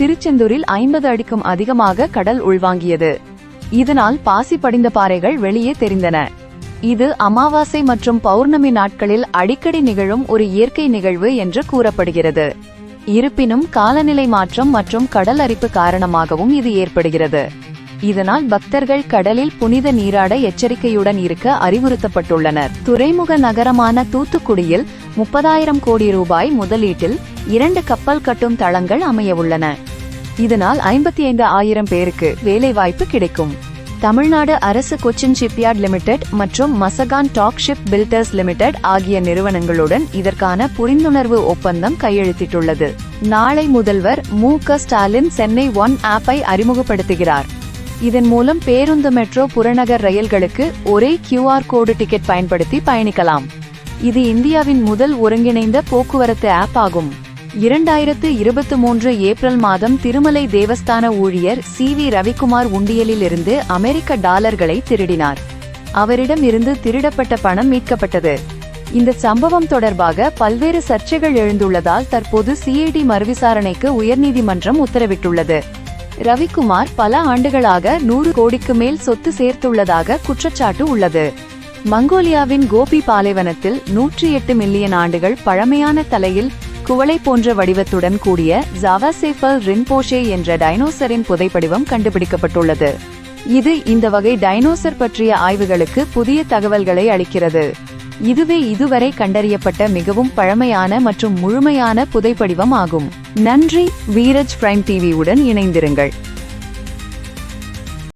திருச்செந்தூரில் ஐம்பது அடிக்கும் அதிகமாக கடல் உள்வாங்கியது. இதனால் பாசி படிந்த பாறைகள் வெளியே தெரிந்தன. இது அமாவாசை மற்றும் பௌர்ணமி நாட்களில் அடிக்கடி நிகழும் ஒரு இயற்கை நிகழ்வு என்று கூறப்படுகிறது. இருப்பினும் காலநிலை மாற்றம் மற்றும் கடல் அரிப்பு காரணமாகவும் இது ஏற்படுகிறது. இதனால் பக்தர்கள் கடலில் புனித நீராட எச்சரிக்கையுடன் இருக்க அறிவுறுத்தப்பட்டுள்ளனர். துறைமுக நகரமான தூத்துக்குடியில் முப்பதாயிரம் கோடி ரூபாய் முதலீட்டில் இரண்டு கப்பல் கட்டும் தளங்கள் அமையவுள்ளன. இதனால் ஐம்பத்தி ஐந்து ஆயிரம் பேருக்கு வேலைவாய்ப்பு கிடைக்கும். தமிழ்நாடு அரசு கொச்சின் ஷிப்யார்ட் லிமிடெட் மற்றும் Mazagon dock ship builders limited ஆகிய நிறுவனங்களுடன் இதற்கான புரிந்துணர்வு ஒப்பந்தம் கையெழுத்திட்டுள்ளது. நாளை முதல்வர் மு க ஸ்டாலின் சென்னை ஒன் ஆப்பை அறிமுகப்படுத்துகிறார். இதன் மூலம் பேருந்து மெட்ரோ புறநகர் ரயில்களுக்கு ஒரே கியூஆர் கோடு டிக்கெட் பயன்படுத்தி பயணிக்கலாம். இது இந்தியாவின் முதல் ஒருங்கிணைந்த போக்குவரத்து ஆப் ஆகும். இரண்டாயிரத்து இருபத்தி மூன்று ஏப்ரல் மாதம் திருமலை தேவஸ்தான ஊழியர் சி வி ரவிக்குமார் உண்டியலிலிருந்து அமெரிக்க டாலர்களை திருடினார். அவரிடம் இருந்து திருடப்பட்ட பணம் மீட்கப்பட்டது. இந்த சம்பவம் தொடர்பாக பல்வேறு சர்ச்சைகள் எழுந்துள்ளதால் தற்போது சிஐடி மறுவிசாரணைக்கு உயர்நீதிமன்றம் உத்தரவிட்டுள்ளது. ரவிக்குமார் பல ஆண்டுகளாக நூறு கோடிக்கு மேல் சொத்து சேர்த்துள்ளதாக குற்றச்சாட்டு உள்ளது. மங்கோலியாவின் கோபி பாலைவனத்தில் நூற்றி எட்டு மில்லியன் ஆண்டுகள் பழமையான தலையில் குவளை போன்ற வடிவத்துடன் கூடிய ஜாவாசேஃபல் ரின்போஷே என்ற டைனோசரின் புதைப்படிவம் கண்டுபிடிக்கப்பட்டுள்ளது. இது இந்த வகை டைனோசர் பற்றிய ஆய்வுகளுக்கு புதிய தகவல்களை அளிக்கிறது. இதுவே இதுவரை கண்டறியப்பட்ட மிகவும் பழமையான மற்றும் முழுமையான புதைப்படிவம் ஆகும். நன்றி வீரஜ் பிரைம் டிவியுடன் இணைந்திருங்கள்.